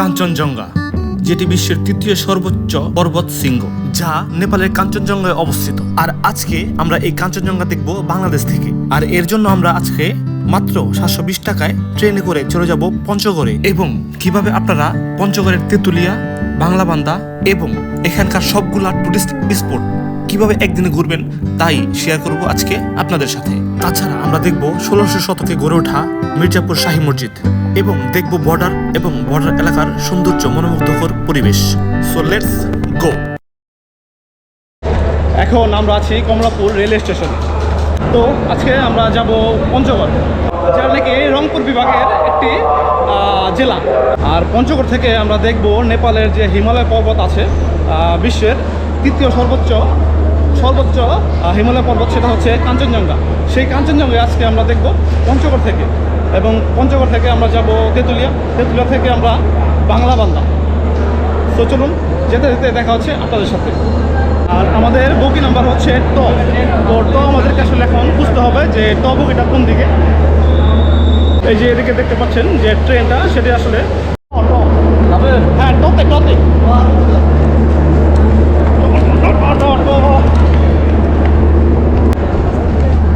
কাঞ্চনজঙ্ঘা, যেটি বিশ্বের তৃতীয় সর্বোচ্চ পর্বত শৃঙ্গ, যা নেপালের কাঞ্চনজঙ্ঘায় অবস্থিত। আর আজকে আমরা এই কাঞ্চনজঙ্ঘা দেখব বাংলাদেশ থেকে। আর এর জন্য আমরা আজকে মাত্র সাতশো বিশ টাকায় ট্রেনে করে চলে যাব পঞ্চগড়ে। এবং কীভাবে আপনারা পঞ্চগড়ের তেঁতুলিয়া বাংলাবান্ধা এবং এখানকার সবগুলা টুরিস্ট স্পট কীভাবে একদিনে ঘুরবেন তাই শেয়ার করব আজকে আপনাদের সাথে। তাছাড়া আমরা দেখব ষোলোশো শতকে গড়ে ওঠা মির্জাপুর শাহী মসজিদ এবং দেখব বর্ডার এবং বর্ডার এলাকার সৌন্দর্য মনোমুগ্ধকর পরিবেশ। সো লেটস গো এখন আমরা আছি কমলাপুর রেল স্টেশনে। তো আজকে আমরা যাব পঞ্চগড় যেটা নাকি রংপুর বিভাগের একটি জেলা। আর পঞ্চগড় থেকে আমরা দেখব নেপালের যে হিমালয় পর্বত আছে বিশ্বের তৃতীয় সর্বোচ্চ সর্বোচ্চ হিমালয় পর্বত সেটা হচ্ছে কাঞ্চনজঙ্ঘা সেই কাঞ্চনজঙ্ঘা আজকে আমরা দেখব পঞ্চগড় থেকে এবং পঞ্চগড় থেকে আমরা যাব তেঁতুলিয়া তেঁতুলিয়া থেকে আমরা বাংলা বান্দা তো চলুন যেতে যেতে দেখা হচ্ছে আপনাদের সাথে আর আমাদের বুকি নাম্বার হচ্ছে ট তো ট আমাদেরকে আসলে এখন বুঝতে হবে যে ট বুকিটা কোন দিকে এই যে এদিকে দেখতে পাচ্ছেন যে ট্রেনটা সেটি আসলে। হ্যাঁ টতে টতে ট, ট, ট। এটা কি ট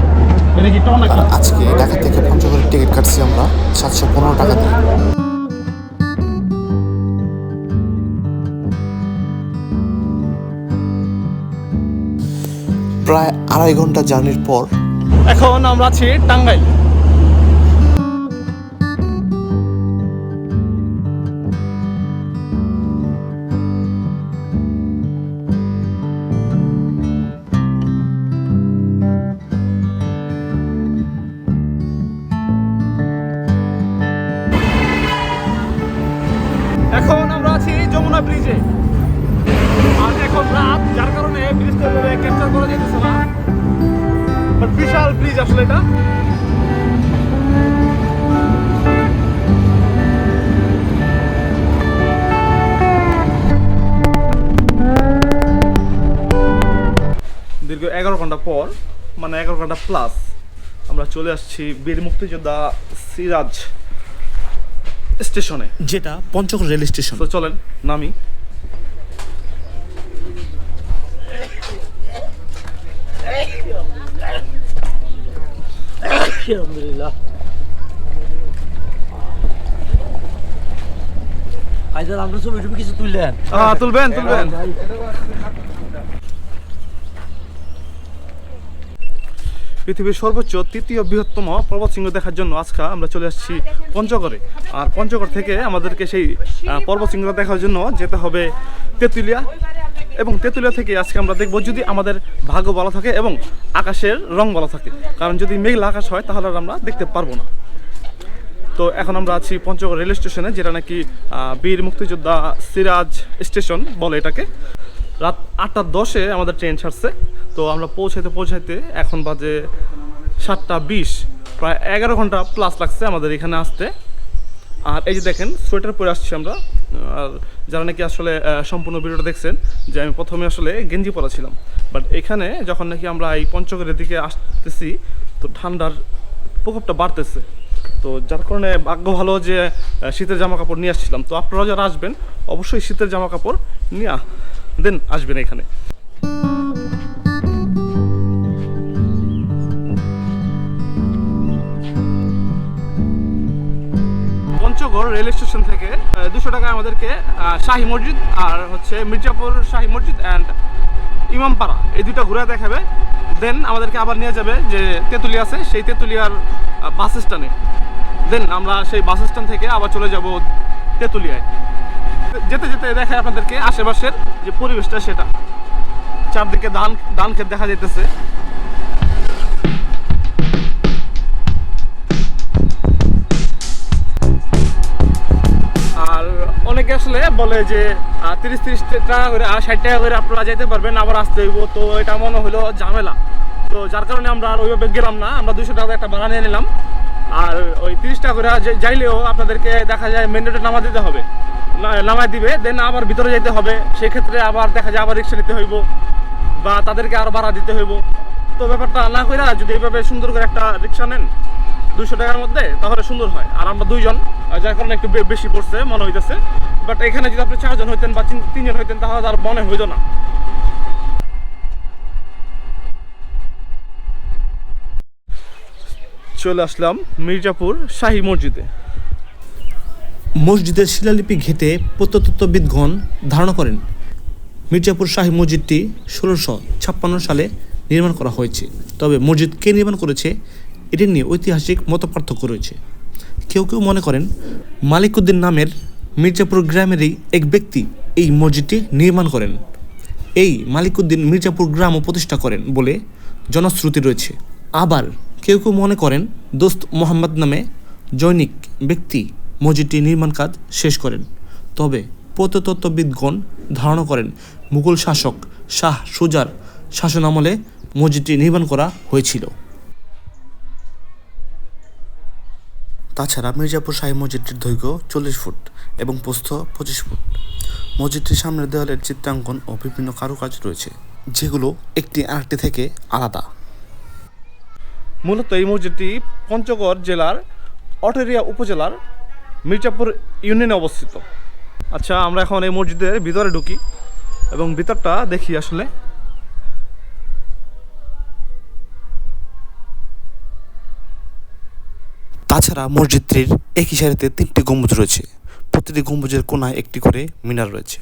নাকি আর আজকে ঢাকা থেকে পঞ্চগড়ের টিকিট কাটছি আমরা। সাতশো পনেরো টাকা দিয়ে। প্রায় আড়াই ঘণ্টা জার্নির পর এখন আমরা আছি টাঙ্গাইল। এগারো ঘণ্টা পর মানে এগারো ঘণ্টা প্লাস আমরা চলে আসছি বীর মুক্তিযোদ্ধা সিরাজ স্টেশনে। যেটা পঞ্চগড় রেল স্টেশন। তো চলেন নামি। আলহামদুলিল্লাহ। আইদার আমরা ছবি টবি কিছু তুললেন? আহ, তুলবেন তুলবেন। পৃথিবীর সর্বোচ্চ, তৃতীয় বৃহত্তম পর্বত শৃঙ্গ দেখার জন্য আজকে আমরা চলে আসছি পঞ্চগড়ে। আর পঞ্চগড় থেকে আমাদেরকে সেই পর্বত শৃঙ্গ দেখার জন্য যেতে হবে তেঁতুলিয়া। এবং তেঁতুলিয়া থেকে আজকে আমরা দেখব যদি আমাদের ভাগ্য ভালো থাকে এবং আকাশের রং ভালো থাকে। কারণ যদি মেঘলা আকাশ হয়, তাহলে আমরা দেখতে পারব না। তো এখন আমরা আছি পঞ্চগড় রেল স্টেশনে যেটা নাকি বীর মুক্তিযোদ্ধা সিরাজ স্টেশন বলে এটাকে। রাত আটটা দশে আমাদের ট্রেন ছাড়ছে। তো আমরা পৌঁছাইতে পৌঁছাইতে এখন বাজে সাতটা বিশ, প্রায় এগারো ঘণ্টা প্লাস লাগছে আমাদের এখানে আসতে। আর এই যে দেখেন সোয়েটার পরে আসছি আমরা। আর যারা নাকি আসলে সম্পূর্ণ ভিডিওটা দেখছেন, যে আমি প্রথমে আসলে গেঞ্জি পরা ছিলাম। বাট এখানে যখন নাকি আমরা এই পঞ্চগড়ের দিকে আসতেছি, তো ঠান্ডার প্রকোপটা বাড়তেছে। তো যার কারণে ভাগ্য ভালো যে শীতের জামা কাপড় নিয়ে আসছিলাম। তো আপনারা যারা আসবেন, অবশ্যই শীতের জামা কাপড় নিয়ে দেন আসবেন এখানে। পঞ্চগড় রেল স্টেশন থেকে দুশো টাকায় আমাদেরকে শাহী মসজিদ আর হচ্ছে মির্জাপুর শাহী মসজিদ অ্যান্ড ইমামপাড়া, এই দুটো ঘুরে দেখাবে। দেন আমাদেরকে আবার নিয়ে যাবে যে তেঁতুলিয়া আছে, সেই তেঁতুলিয়ার বাস স্ট্যান্ডে। দেন আমরা সেই বাস স্ট্যান্ড থেকে আবার চলে যাব তেঁতুলিয়ায়। যেতে যেতে দেখায় আপনাদেরকে আশেপাশের যে পরিবেশটা সেটা। চারদিকে ধান ধান ক্ষেত দেখা যাইতেছে। আর অনেকে আসলে বলে যে তিরিশ তিরিশ টাকা করে আর ষাট টাকা করে আপনারা যেতে পারবেন, আবার আসতে হইব। তো এটা মনে হলো ঝামেলা। তো যার কারণে আমরা আর ওইভাবে গেলাম না। আমরা দুশো টাকা একটা ভাড়া নিয়ে নিলাম। আর ওই তিরিশ টাকা করে যাইলেও আপনাদেরকে দেখা যায় মেন রোডে নামা দিতে হবে। না- নামাই দিবে দেন আবার ভিতরে যেতে হবে। সেক্ষেত্রে আবার দেখা যায় আবার রিক্সা নিতে হইব বা তাদেরকে আরও ভাড়া দিতে হইব। তো ব্যাপারটা না করে যদি এইভাবে সুন্দর করে একটা রিক্সা নেন দুশো টাকার মধ্যে, তাহলে সুন্দর হয়। আর আমরা দুইজন যার কারণে একটু বেশি পড়ছে, মনে হইতেছে। বাট এখানে যদি আপনি চারজন হইতেন বা তিন- তিনজন হইতেন, তাহলে আর মনে হইতো না। চলে আসলাম মির্জাপুর শাহী মসজিদে। মসজিদের শিলালিপি ঘেটে প্রত্নতত্ত্ববিদগণ ধারণা করেন, মির্জাপুর শাহী মসজিদটি ষোলোশো ছাপ্পান্ন সালে নির্মাণ করা হয়েছে। তবে মসজিদ কে নির্মাণ করেছে, এটি নিয়ে ঐতিহাসিক মতপার্থক্য রয়েছে। কেউ কেউ মনে করেন, মালিকুদ্দিন নামের মির্জাপুর গ্রামেরই এক ব্যক্তি এই মসজিদটি নির্মাণ করেন। এই মালিকুদ্দিন মির্জাপুর গ্রামও প্রতিষ্ঠা করেন বলে জনশ্রুতি রয়েছে। আবার কেউ কেউ মনে করেন, দোস্ত মোহাম্মদ নামে জৈনিক ব্যক্তি মসজিদটি নির্মাণ কাজ শেষ করেন। তবে প্রত্নতত্ত্ববিদগণ ধারণা করেন, মুঘল শাসক শাহ সুজার শাসনামলে মসজিদটি নির্মাণ করা হয়েছিল। তাছাড়া মির্জাপুর শাহী মসজিদটির দৈর্ঘ্য চল্লিশ ফুট এবং প্রস্থ পঁচিশ ফুট। মসজিদটির সামনের দেওয়ালের চিত্রাঙ্কন ও বিভিন্ন কারুকাজ রয়েছে, যেগুলো একটি আরেকটি থেকে আলাদা। মূলত এই মসজিদটি পঞ্চগড় জেলার অটেরিয়া উপজেলার মির্জাপুর ইউনিয়নে অবস্থিত। আচ্ছা আমরা এখন এই মসজিদের ভিতরে ঢুকি এবং ভিতরটা দেখি আসলে। তাছাড়া মসজিদটির একই সারিতে তিনটি গম্বুজ রয়েছে। প্রতিটি গম্বুজের কোনায় একটি করে মিনার রয়েছে।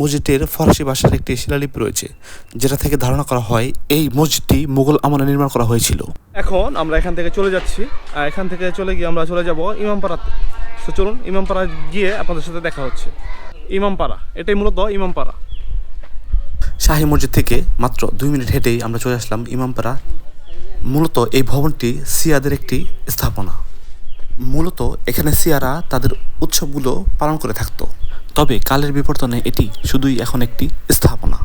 মসজিদটির ফরাসি ভাষার একটি শিলালিপি রয়েছে যেটা থেকে ধারণা করা হয় এই মসজিদটি মুঘল আমলে নির্মাণ করা হয়েছিল। এখন আমরা এখান থেকে চলে যাচ্ছি। আর এখান থেকে চলে গিয়ে আমরা চলে যাব ইমামপাড়াতে। তো চলুন ইমামপাড়া গিয়ে আপনাদের সাথে দেখা হচ্ছে। ইমামপাড়া, এটাই মূলত ইমামপাড়া। শাহী মসজিদ থেকে মাত্র দুই মিনিট হেঁটেই আমরা চলে আসলাম ইমামপাড়া। মূলত এই ভবনটি সিয়াদের একটি স্থাপনা। মূলত এখানে সিয়ারা তাদের উৎসবগুলো পালন করে থাকতো। তবে কালের বিবর্তনে এটি শুধুই এখন একটি স্থাপনা।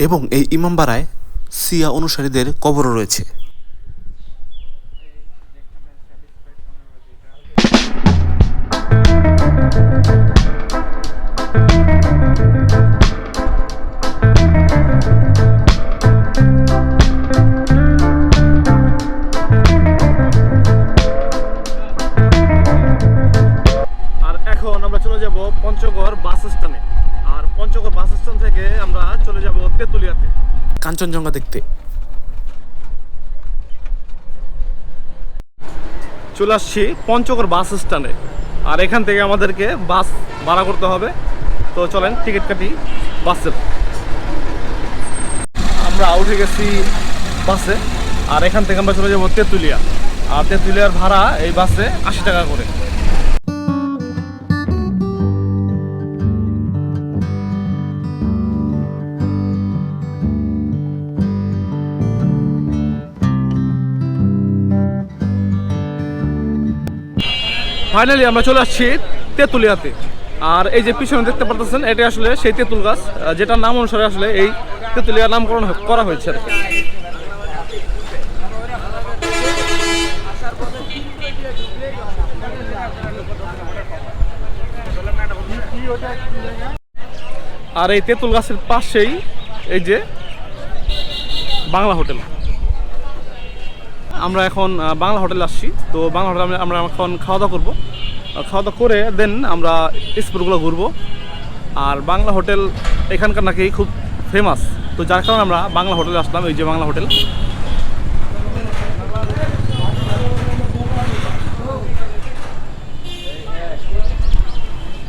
এবং এই ইমামবাড়ায় সিয়া অনুসারীদের কবরও রয়েছে। কাঞ্চনজঙ্ঘা দেখতে। চলে আসছি পঞ্চগড় বাস স্ট্যান্ডে। আর এখান থেকে আমাদেরকে বাস ভাড়া করতে হবে। তো চলেন, টিকিট কাটি বাসের আমরা উঠে গেছি বাসে। আর এখান থেকে আমরা চলে যাব তেঁতুলিয়া। আর তেঁতুলিয়ার ভাড়া এই বাসে আশি টাকা করে। ফাইনালি আমরা চলে আসছি তেঁতুলিয়াতে। আর এই যে পিছনে দেখতে পারতেছেন এটা আসলে সেই তেঁতুল গাছ। যেটার নাম অনুসারে আসলে এই তেঁতুলিয়ার নামকরণ করা হয়েছে আর কি। আর এই তেঁতুল গাছের পাশেই এই যে বাংলা হোটেল। আমরা এখন বাংলা হোটেলে আসছি। তো বাংলা হোটেলে আমরা- এখন খাওয়া দাওয়া করব। খাওয়া দাওয়া করে দেন আমরা স্পটগুলো ঘুরবো। আর বাংলা হোটেল এখানকার নাকি খুব ফেমাস তো যার কারণে আমরা বাংলা হোটেলে আসলাম, এই যে বাংলা হোটেল।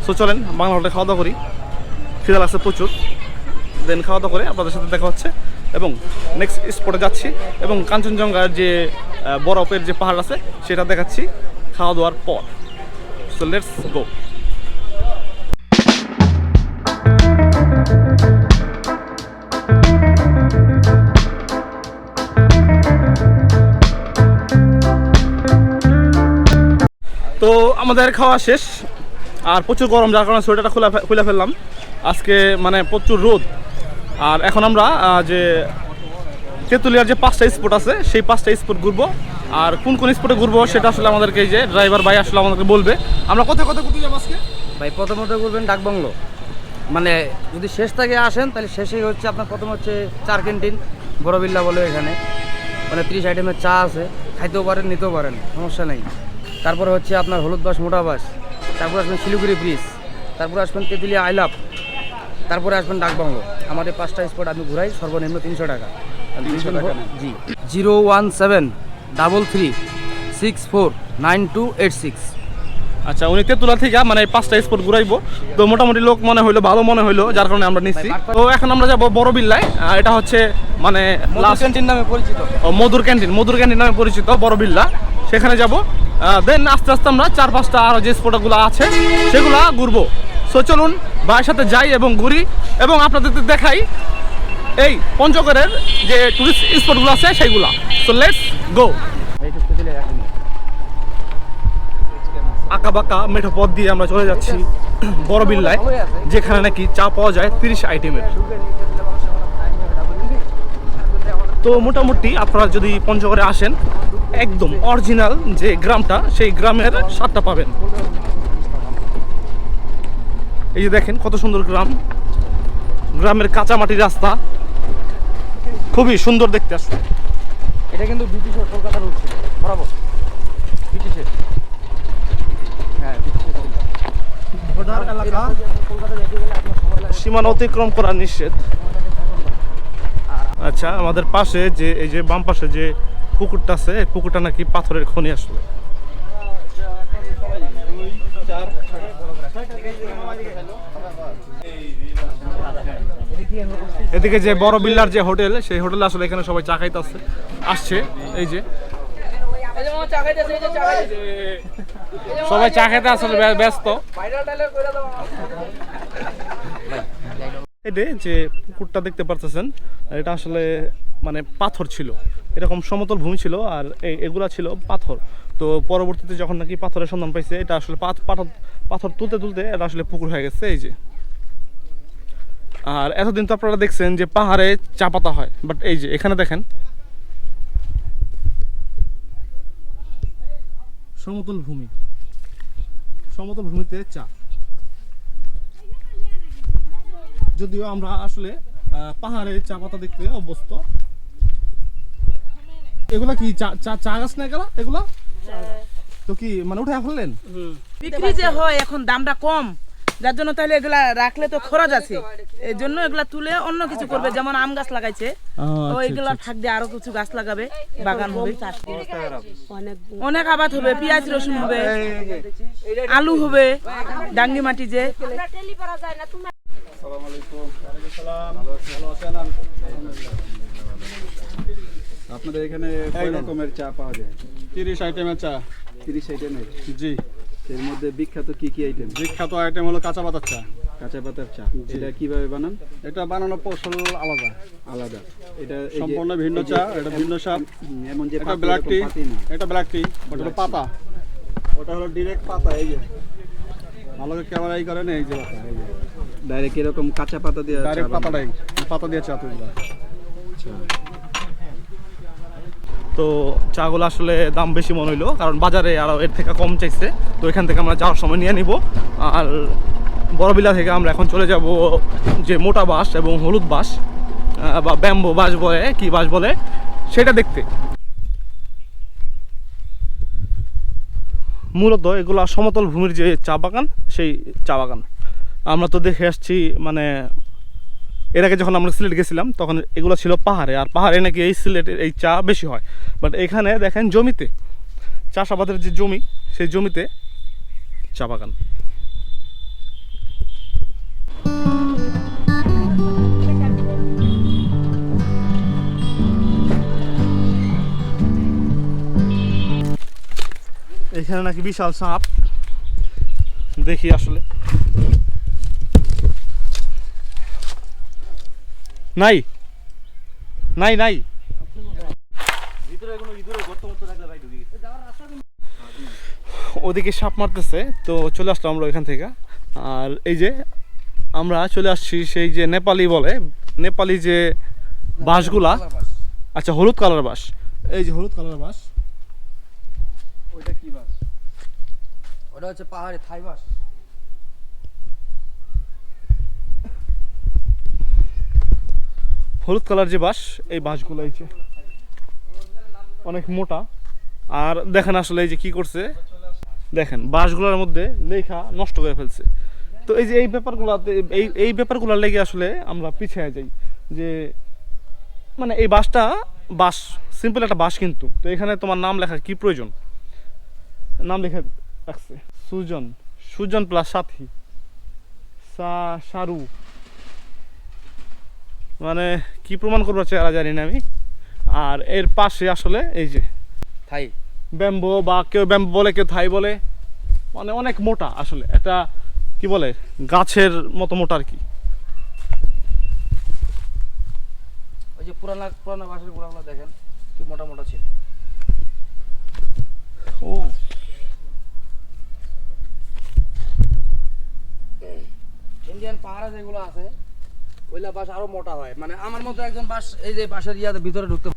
সো চলেন, বাংলা হোটেলে খাওয়া দাওয়া করি। খিদা লাগছে প্রচুর। দেন খাওয়া দাওয়া করে আপনাদের সাথে দেখা হচ্ছে। এবং নেক্সট স্পটে যাচ্ছি এবং কাঞ্চনজঙ্ঘার যে বরফের যে পাহাড় আছে, সেটা দেখাচ্ছি খাওয়া দাওয়ার পর। সো লেটস গো তো আমাদের খাওয়া শেষ। আর প্রচুর গরম, যার কারণে সোয়েটারটা খোলা খুলে ফেললাম। আজকে মানে প্রচুর রোদ। আর এখন আমরা যে তেঁতুলিয়ার যে পাঁচটা স্পট আছে, সেই পাঁচটা স্পট ঘুরবো। আর কোন কোন স্পটে ঘুরবো সেটা আসলে আমাদেরকে যে ড্রাইভার ভাই আসলে আমাদেরকে বলবে। আমরা কোথায় কোথায় কোথায় যাব আজকে? ভাই, প্রথমত করবেন ডাকবাংলো। মানে যদি শেষ থেকে আসেন, তাহলে শেষে হচ্ছে আপনার প্রথম হচ্ছে চার ক্যান্টিন বড় বিল্লা বলে এখানে। মানে ত্রিশ আইটেমের চা আছে, খাইতেও পারেন, নিতেও পারেন, সমস্যা নেই। তারপরে হচ্ছে আপনার হলুদ বাস মোটা বাস তারপরে আসবেন শিলিগুড়ি ব্রিজ তারপরে আসবেন তেঁতুলিয়া আইলাপ। তারপরে আসবেন ডাকবাংলো আমাদের পাঁচটা স্পট আমি ঘুরাই সর্বনিম্ন তিনশো টাকা। আর জি। Zero one seven double three six four nine two eight six. আচ্ছা উনি তেঁতুলা থেকে মানে পাঁচটা স্পট ঘুরাইবো। তো মোটামুটি লোক মনে হইল ভালো মনে হইল যার কারণে আমরা নিচ্ছি। তো এখন আমরা যাব বড় বিল্লায়। এটা হচ্ছে মানে last- ক্যান্টিন নামে পরিচিত। মধুর ক্যান্টিন মধুর ক্যান্টিন নামে পরিচিত বড় বিল্লা। সেখানে যাব। দেন আস্তে আস্তে আমরা চার পাঁচটা আরও যে স্পটগুলো আছে সেগুলা ঘুরবো। সো চলুন ভাইয়ের সাথে যাই এবং ঘুরি এবং আপনাদের দেখাই এই পঞ্চগড়ের যে টুরিস্ট স্পটগুলো আছে সেইগুলা। সো লেটস গো আঁকা বাঁকা মেঠো পথ দিয়ে আমরা চলে যাচ্ছি বড় বিল্লায়, যেখানে নাকি চা পাওয়া যায় তিরিশ আইটেমের। তো মোটামুটি আপনারা যদি পঞ্চগড়ে আসেন, একদম অরিজিনাল যে গ্রামটা, সেই গ্রামের স্বাদটা পাবেন। এই যে দেখেন কত সুন্দর গ্রাম। গ্রামের কাঁচা মাটির রাস্তা। খুবই সুন্দর দেখতে আসবে এটা কিন্তু ব্রিটিশের কলকাতার রুট ছিল। বরাবর। ব্রিটিশের। হ্যাঁ সীমানা অতিক্রম করা নিষেধ। আচ্ছা আমাদের পাশে যে এই যে বাম পাশে যে পুকুরটা আছে পুকুরটা নাকি পাথরের খনি আসলে। এদিকে যে বড় বিল্লার যে হোটেল, সেই হোটেলে আসলে এখানে সবাই চা খাইতে আসছে আসছে এই যে। সবাই চা খেতে আসলে ব্যস্ত। এটা যে পুকুরটা দেখতে পারতেছেন, এটা আসলে মানে পাথর ছিল। এরকম সমতল ভূমি ছিল আর এগুলা ছিল পাথর। তো পরবর্তীতে যখন নাকি পাথরের সন্ধান পাইছে, এটা আসলে পাথ- পাথর পাথর তুলতে তুলতে এটা আসলে পুকুর হয়ে গেছে, এই যে। আর এতদিন তো আপনারা দেখছেন যে পাহাড়ে চা পাতা হয় বাট এই যে, এখানে দেখেন। সমতল ভূমি। সমতল ভূমিতে চা। যদিও আমরা আসলে পাহাড়ে চা পাতা দেখতে অভ্যস্ত। এগুলা কি চা চা গাছ না এগুলা? এগুলা? তো কি মানে উঠে ফেললেন? বিক্রি যে হয় এখন দামটা কম। যার জন্য তাহলে এগুলা রাখলে তো খরচ আছে। এই জন্য এগুলা তুলে অন্য কিছু করবে যেমন আম গাছ লাগাইছে। তো এগুলা থাক দিয়ে আরও কিছু গাছ লাগাবে বাগান হবে। অনেক আবাদ হবে পেঁয়াজ রসুন হবে আলু হবে ডাঙ্গি মাটি যে। আপনাদের এখানে কয় রকমের চা পাওয়া যায়? তিরিশ আইটেমের চা। তিরিশ আইটেমের জি। এর মধ্যে বিখ্যাত কি কি আইটেম বিখ্যাত আইটেম হলো কাঁচা পাতার চা। কাঁচা পাতার চা। এটা কীভাবে বানান? এটা বানানো কৌশল আলাদা। আলাদা। এটা এই সম্পূর্ণ ভিন্ন চা এটা ভিন্ন স্বাদ। এমন যে এটা ব্ল্যাক টি এটা ব্ল্যাক টি ওটা হলো পাতা। ওটা হলো ডিরেক্ট পাতা এই যে। ভালো করে ক্যামেরা ই করেন এই যে পাতা এই যে। ডাইরেক্ট এরকম কাঁচা পাতা দিয়ে ডাইরেক্ট। পাতাটাই পাতা দিয়ে চা তৈরি আচ্ছা। তো চাগুলো আসলে দাম বেশি মনে হইল কারণ বাজারে আরও এর থেকে কম চাইছে। তো এখান থেকে আমরা যাওয়ার সময় নিয়ে নিব। আর বড়বিলা থেকে আমরা এখন চলে যাব যে মোটা বাঁশ এবং হলুদ আহ, বা ব্যাম্বো বাঁশ বলে কি বাঁশ বলে সেটা দেখতে। মূলত এগুলো সমতল ভূমির যে চা বাগান সেই চা বাগান। আমরা তো দেখে আসছি মানে এর আগে যখন আমরা সিলেট গেছিলাম, তখন এগুলো ছিল পাহাড়ে, আর পাহাড়ে নাকি এই সিলেটের এই চা বেশি হয়। বাট এখানে দেখেন জমিতে, চাষাবাদের যে জমি, সেই জমিতে চা বাগান। এখানে নাকি বিশাল সাপ। দেখি আসলে। নাই। নাই নাই। ওদিকে সাপ মারতেছে তো চলে আসলাম আমরা ওইখান থেকে। আর এই যে আমরা চলে আসছি সেই যে নেপালি বলে নেপালি যে বাঁশগুলা। আচ্ছা হলুদ কালার বাঁশ। এই যে হলুদ কালার বাঁশ। ওইটা কি বাস ওটা হচ্ছে পাহাড়ে থাই বাস হলুদ কালার যে বাঁশ, এই বাঁশগুলো এই যে অনেক মোটা। আর দেখেন আসলে এই যে কি করছে? দেখেন, বাঁশগুলোর মধ্যে লেখা নষ্ট করে ফেলছে। তো এই যে এই ব্যাপারগুলোতে, এই এই ব্যাপারগুলোর লেগে আসলে আমরা পিছিয়ে যাই যে মানে এই বাসটা বাস সিম্পল একটা বাস কিন্তু। তো এখানে তোমার নাম লেখা কি প্রয়োজন? নাম লেখা রাখছে সুজন সুজন প্লাস সাথী। সা, সারু। মানে কি প্রমাণ করব চেহারা জানি না আমি। আর এর পাশে আসলে এই যে থাই। ব্যাম্বো বা কেউ ব্যাম্বো বলে কেউ থাই বলে মানে অনেক মোটা আসলে। এটা কি বলে? গাছের মতো মোটা আর কি। ওই যে পুরানা পুরানা বাসের গুড়াগুলো দেখেন কি মোটা মোটা ছিল। ও। ইন্ডিয়ান পাহাড়ে যেগুলো আছে ওইলা বাস আরও মোটা হয়। মানে আমার মতো একজন বাস এই যে বাসের ইয়াতে ভিতরে ঢুকতে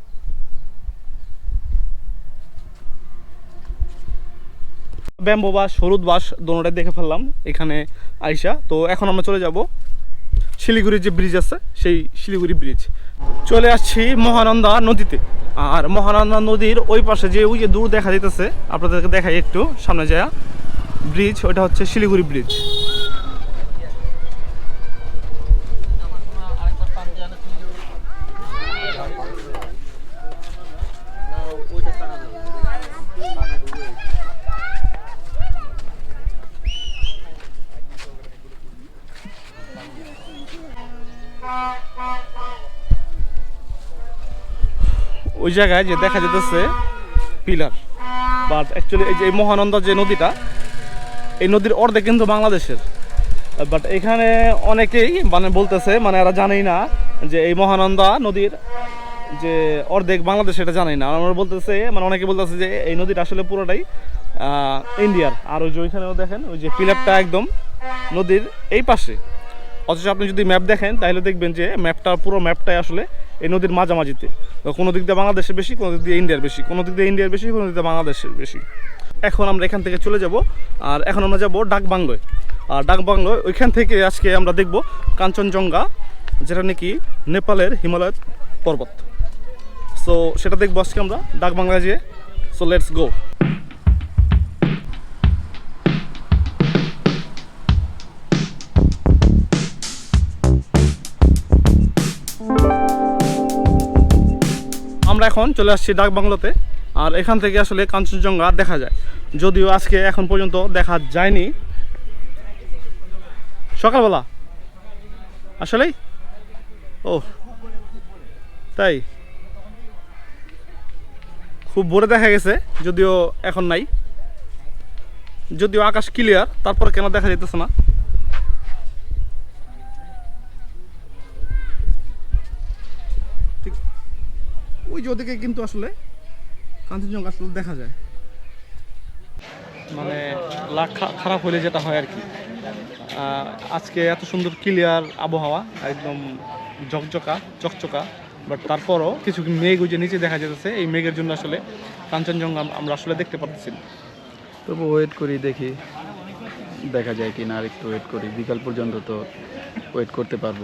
ব্যাম্বো বাস, হলুদ বাস দোনোটাই দেখে ফেললাম এখানে আইসা। তো এখন আমরা চলে যাব শিলিগুড়ির যে ব্রিজ আছে, সেই শিলিগুড়ি ব্রিজ চলে আসছি মহানন্দা নদীতে। আর মহানন্দা নদীর ওই পাশে যে ওই যে দূর দেখা যেতেছে আপনাদেরকে দেখাই একটু সামনে যায়। ব্রিজ ওটা হচ্ছে শিলিগুড়ি ব্রিজ ওই জায়গায় যে দেখা যেতেছে পিলার। বাট অ্যাকচুয়ালি এই যে এই মহানন্দা যে নদীটা, এই নদীর অর্ধেক কিন্তু বাংলাদেশের। বাট এখানে অনেকেই মানে বলতেছে মানে এরা জানেই না যে এই মহানন্দা নদীর যে অর্ধেক বাংলাদেশ এটা জানেই না। আমরা বলতেছে মানে অনেকে বলতেছে যে এই নদীটা আসলে পুরোটাই ইন্ডিয়ার। আর ওই যে ওইখানেও দেখেন, ওই যে পিলারটা একদম নদীর এই পাশে। অথচ আপনি যদি ম্যাপ দেখেন, তাহলে দেখবেন যে ম্যাপটা পুরো ম্যাপটাই আসলে এই নদীর মাঝামাঝিতে। কোনো দিক দিয়ে বাংলাদেশের বেশি, কোনো দিক দিয়ে ইন্ডিয়ার বেশি। কোনো দিক দিয়ে ইন্ডিয়ার বেশি, কোনো দিক দিয়ে বাংলাদেশের বেশি। এখন আমরা এখান থেকে চলে যাব, আর এখন আমরা যাব ডাকবাংলোয়। আর ডাকবাংলোয়, ওইখান থেকে আজকে আমরা দেখব কাঞ্চনজঙ্ঘা, যেটা নাকি নেপালের হিমালয় পর্বত। সো সেটা দেখব আজকে আমরা, ডাকবাংলায় যেয়ে। সো লেটস গো আমরা এখন চলে আসছি ডাক বাংলোতে। আর এখান থেকে আসলে কাঞ্চনজঙ্ঘা দেখা যায়। যদিও আজকে এখন পর্যন্ত দেখা যায়নি। সকালবেলা। আসলেই? ও তাই? খুব ভোরে দেখা গেছে, যদিও এখন নাই। যদিও আকাশ ক্লিয়ার তারপর কেন দেখা যেতেছে না? ওই যে ওদিকে কিন্তু আসলে কাঞ্চনজঙ্ঘা আসলে দেখা যায়। মানে লাখ খা- খারাপ হলে যেটা হয় আর কি। আজকে এত সুন্দর ক্লিয়ার আবহাওয়া একদম ঝকঝকা চকচকা বাট তারপরও কিছু মেঘ ওই যে নিচে দেখা যেতেছে এই মেঘের জন্য আসলে কাঞ্চনজঙ্ঘা আমরা আসলে দেখতে পাচ্ছি না। তবু ওয়েট করি দেখি দেখা যায় কি না আর একটু ওয়েট করি। বিকাল পর্যন্ত তো ওয়েট করতে পারব।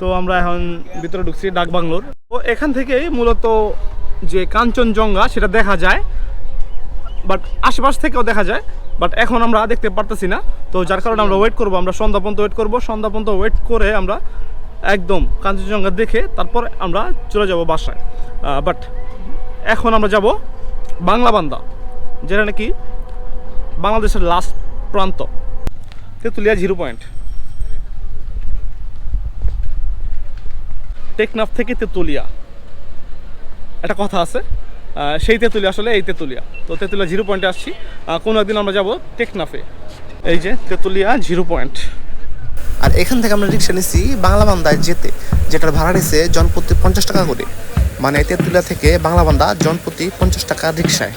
তো আমরা এখন ভিতরে ঢুকছি ডাক বাংলোর। তো এখান থেকেই মূলত যে কাঞ্চনজঙ্ঘা, সেটা দেখা যায় বাট আশেপাশ থেকেও দেখা যায় বাট এখন আমরা দেখতে পারতেছি না। তো যার কারণে আমরা ওয়েট করব, আমরা সন্ধ্যা পর্যন্ত ওয়েট করব। সন্ধ্যা পর্যন্ত ওয়েট করে আমরা একদম কাঞ্চনজঙ্ঘা দেখে তারপর আমরা চলে যাব বাসায়। বাট এখন আমরা যাব বাংলাবান্দা, যেটা নাকি বাংলাদেশের লাস্ট প্রান্ত। তেঁতুলিয়া জিরো পয়েন্ট টেকনাফ থেকে তেতুলিয়া। একটা কথা আছে সেই তেঁতুলিয়া আসলে এই তেঁতুলিয়া। তো তেঁতুলিয়া জিরো পয়েন্টে আসছি। কোনো একদিন আমরা যাব টেকনাফে। এই যে তেঁতুলিয়া জিরো পয়েন্ট আর এখান থেকে আমরা রিক্সা নিছি বাংলা বান্দায় যেতে, যেটার ভাড়া নিছে জনপ্রতি পঞ্চাশ টাকা করে। মানে তেঁতুলিয়া থেকে বাংলা বান্দা জনপ্রতি পঞ্চাশ টাকা রিক্সায়।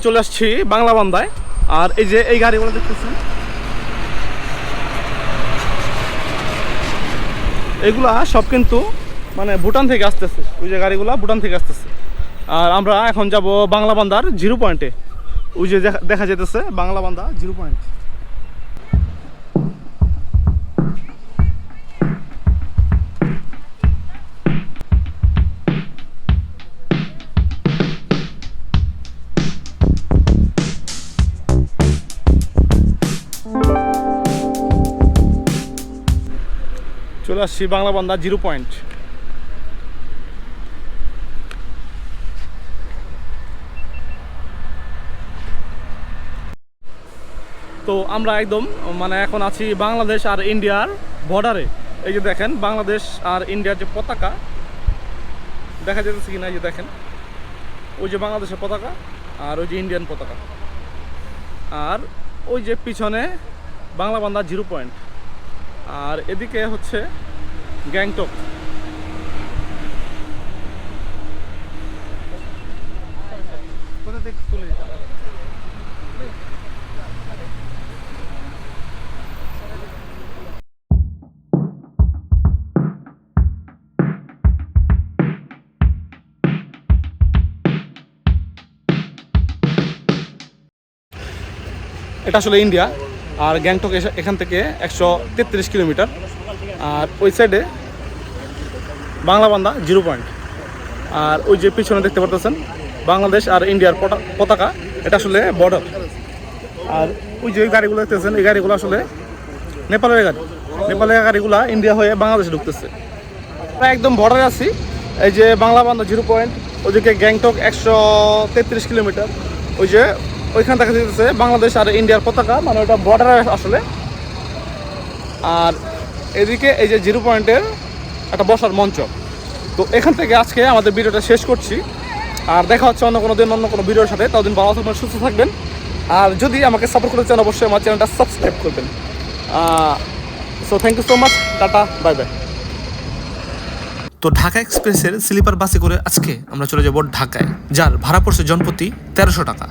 চলে আসছি বাংলা বান্দায়। আর এই যে এই গাড়িগুলো দেখতেছেন। এগুলা সব কিন্তু মানে ভুটান থেকে আসতেছে। ওই যে গাড়িগুলা ভুটান থেকে আসতেছে। আর আমরা এখন যাব বাংলা বান্দার জিরো পয়েন্টে। ওই যে দেখা- যেতেছে বাংলা বান্দা জিরো পয়েন্ট। চলে আসছি বাংলা বান্দা জিরো পয়েন্ট। তো আমরা একদম মানে এখন আছি বাংলাদেশ আর ইন্ডিয়ার বর্ডারে। এই যে দেখেন, বাংলাদেশ আর ইন্ডিয়ার যে পতাকা, দেখা যেতেছে কিনা এই যে দেখেন। ওই যে বাংলাদেশের পতাকা আর ওই যে ইন্ডিয়ান পতাকা। আর ওই যে পিছনে বাংলা বান্দা জিরো পয়েন্ট। আর এদিকে হচ্ছে গ্যাংটক। কোথা থেকে এটা আসলে ইন্ডিয়া। আর গ্যাংটক এখান থেকে একশো তেত্রিশ কিলোমিটার। আর ওই সাইডে বাংলা বান্দা জিরো পয়েন্ট। আর ওই যে পিছনে দেখতে পারতেছেন, বাংলাদেশ আর ইন্ডিয়ার পতাকা, এটা আসলে বর্ডার আর ওই যে গাড়িগুলো দেখতেছেন, এই গাড়িগুলো আসলে নেপালের গাড়ি। নেপালের গাড়িগুলো ইন্ডিয়া হয়ে বাংলাদেশে ঢুকতেছে। প্রায় একদম বর্ডারে আছি। এই যে বাংলা বান্দা জিরো পয়েন্ট ওইদিকে গ্যাংটক একশো তেত্রিশ কিলোমিটার। ওই যে ওইখানে দেখা যেতেছে বাংলাদেশ আর ইন্ডিয়ার পতাকা মানে ওটা বর্ডার আসলে। আর এদিকে এই যে জিরো পয়েন্টের একটা বসার মঞ্চ। তো এখান থেকে আজকে আমাদের ভিডিওটা শেষ করছি। আর দেখা হচ্ছে অন্য কোনো দিন, অন্য কোনো ভিডিওর সাথে। ততদিন ভালো থাকবেন, সুস্থ থাকবেন। আর যদি আমাকে সাপোর্ট করতে চান, অবশ্যই আমার চ্যানেলটা সাবস্ক্রাইব করবেন। So thank you so much tata bye bye তো ঢাকা এক্সপ্রেসের স্লিপার বাসে করে আজকে আমরা চলে যাব ঢাকায়, যার ভাড়া পড়ছে জনপ্রতি তেরোশো টাকা।